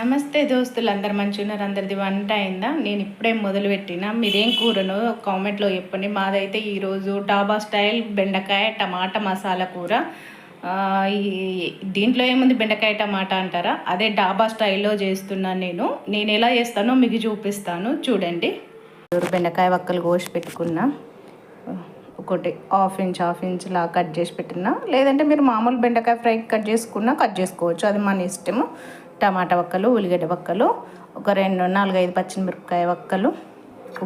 నమస్తే దోస్తులు అందరు మంచి ఉన్నారు అందరిది వంట అయిందా? నేను ఇప్పుడే మొదలుపెట్టిన. మీరేం కూరను కామెంట్లో చెప్పండి. మాదైతే ఈరోజు డాబా స్టైల్ బెండకాయ టమాటా మసాలా కూర. ఈ దీంట్లో ఏముంది బెండకాయ టమాటా అంటారా? అదే డాబా స్టైల్లో చేస్తున్నాను నేను. నేను ఎలా చేస్తానో మీకు చూపిస్తాను. చూడండి. బెండకాయ వక్కలు కోసి పెట్టుకున్నా. ఒకటి హాఫ్ ఇంచ్ హాఫ్ ఇంచ్ లా కట్ చేసి పెట్టినా. లేదంటే మీరు మామూలు బెండకాయ ఫ్రై కట్ చేసుకున్నా కట్ చేసుకోవచ్చు. అది మన ఇష్టము. టమాటా వక్కలు ఉల్లిగడ్డ వక్కలు ఒక రెండు నాలుగైదు పచ్చిమిరపకాయ వక్కలు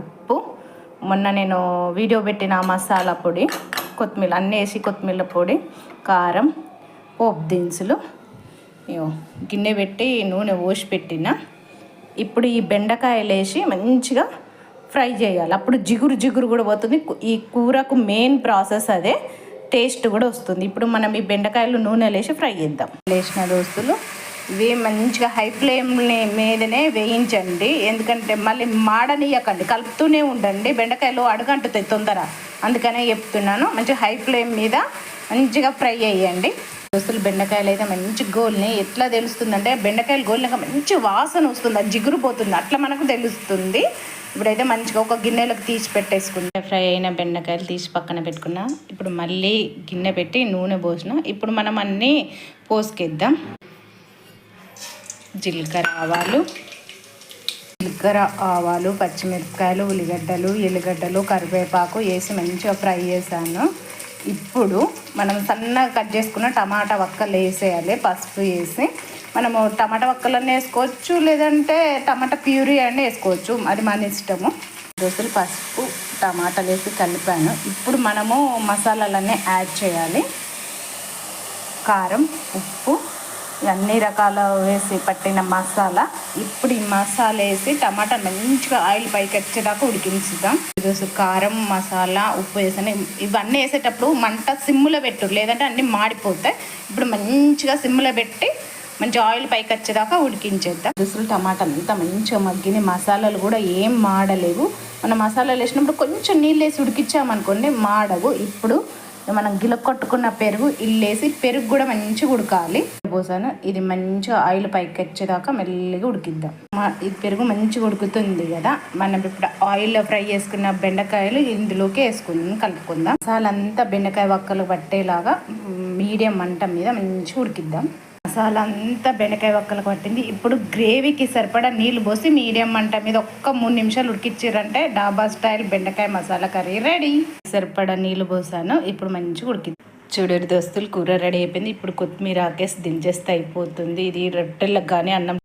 ఉప్పు. మొన్న నేను వీడియో పెట్టిన మసాలా పొడి కొత్తిమీర అన్నీ వేసి కొత్తిమీర పొడి కారం పోపు దినుసులు. గిన్నె పెట్టి నూనె పోసి పెట్టిన. ఇప్పుడు ఈ బెండకాయలు వేసి మంచిగా ఫ్రై చేయాలి. అప్పుడు జిగురు జిగురు కూడా పోతుంది. ఈ కూరకు మెయిన్ ప్రాసెస్ అదే. టేస్ట్ కూడా వస్తుంది. ఇప్పుడు మనం ఈ బెండకాయలు నూనెలో వేసి ఫ్రై చేద్దాం. లేచిన దోస్తులు ఇవి మంచిగా హై ఫ్లేమ్ మీదనే వేయించండి. ఎందుకంటే మళ్ళీ మాడనీయకండి. కలుపుతూనే ఉండండి. బెండకాయలు అడుగంటుతాయి తొందర. అందుకనే చెప్తున్నాను. మంచిగా హై ఫ్లేమ్ మీద మంచిగా ఫ్రై చేయండి. దోస్తులు బెండకాయలు అయితే మంచి గోల్ని ఎట్లా తెలుస్తుందంటే బెండకాయలు గోలినాక మంచి వాసన వస్తుంది. అది జిగురు పోతుంది అట్లా మనకు తెలుస్తుంది. ఇప్పుడైతే మంచిగా ఒక గిన్నెలకు తీసి పెట్టేసుకుంటే ఫ్రై అయిన బెండకాయలు తీసి పక్కన పెట్టుకున్నా. ఇప్పుడు మళ్ళీ గిన్నె పెట్టి నూనె పోసిన. ఇప్పుడు మనం అన్నీ పోసుకేద్దాం. జీలకర్ర ఆవాలు. జీలకర్ర ఆవాలు పచ్చిమిరపకాయలు ఉల్లిగడ్డలు ఎల్లిగడ్డలు కరివేపాకు వేసి మంచిగా ఫ్రై చేశాను. ఇప్పుడు మనం సన్నగా కట్ చేసుకున్న టమాటా వక్కలు వేసేయాలి పసుపు వేసి. మనము టమాటా వక్కలన్నీ వేసుకోవచ్చు లేదంటే టమాటా ప్యూరీ అని వేసుకోవచ్చు అది మన ఇష్టము. దోశలు పసుపు టమాటాలు వేసి కలిపాను. ఇప్పుడు మనము మసాలాలన్నీ యాడ్ చేయాలి. కారం ఉప్పు అన్ని రకాల వేసి పట్టిన మసాలా. ఇప్పుడు ఈ మసాలా వేసి టమాటా మంచిగా ఆయిల్ పైకి వచ్చేదాకా ఉడికించుదాం. ఈరోజు కారం మసాలా ఉప్పు వేసాను. ఇవన్నీ వేసేటప్పుడు మంట సిమ్ములో పెట్టు లేదంటే అన్నీ మాడిపోతాయి. ఇప్పుడు మంచిగా సిమ్ములో పెట్టి మంచి ఆయిల్ పైకి వచ్చేదాకా ఉడికించేద్దాం. దుసులు టమాటాలు అంతా మంచిగా మగ్గిన మసాలాలు కూడా ఏం మాడలేవు. మన మసాలాలు వేసినప్పుడు కొంచెం నీళ్ళు వేసి ఉడికించామనుకోండి మాడవు. ఇప్పుడు మనం గిల కొట్టుకున్న పెరుగు ఇల్లేసి పెరుగు కూడా మంచిగా ఉడకాలి. పోసాను. ఇది మంచిగా ఆయిల్ పైకి వచ్చేదాకా మెల్లిగా ఉడికిద్దాం. మా- ఈ పెరుగు మంచిగా ఉడుకుతుంది కదా మనం ఇప్పుడు ఆయిల్లో ఫ్రై చేసుకున్న బెండకాయలు ఇందులోకి వేసుకుందాం కలుపుకుందాం. మసాలా బెండకాయ వక్కలు పట్టేలాగా మీడియం మంట మీద మంచిగా ఉడికిద్దాం. మసాలా అంతా బెండకాయ వక్కలకు పట్టింది ఇప్పుడు గ్రేవీకి సరిపడా నీళ్ళు పోసి మీడియం మంట మీద ఒక్క మూడు నిమిషాలు ఉడికిచ్చిర్రంటే డాబా స్టైల్ బెండకాయ మసాలా కర్రీ రెడీ. సరిపడా నీళ్ళు పోసాను. ఇప్పుడు మంచిగా ఉడికింది. చూడరు దోస్తులు కూర రెడీ అయిపోయింది. ఇప్పుడు కొత్తిమీర ఆకేసి దించేస్తే అయిపోతుంది. ఇది రొట్టెలకు కానీ అన్నం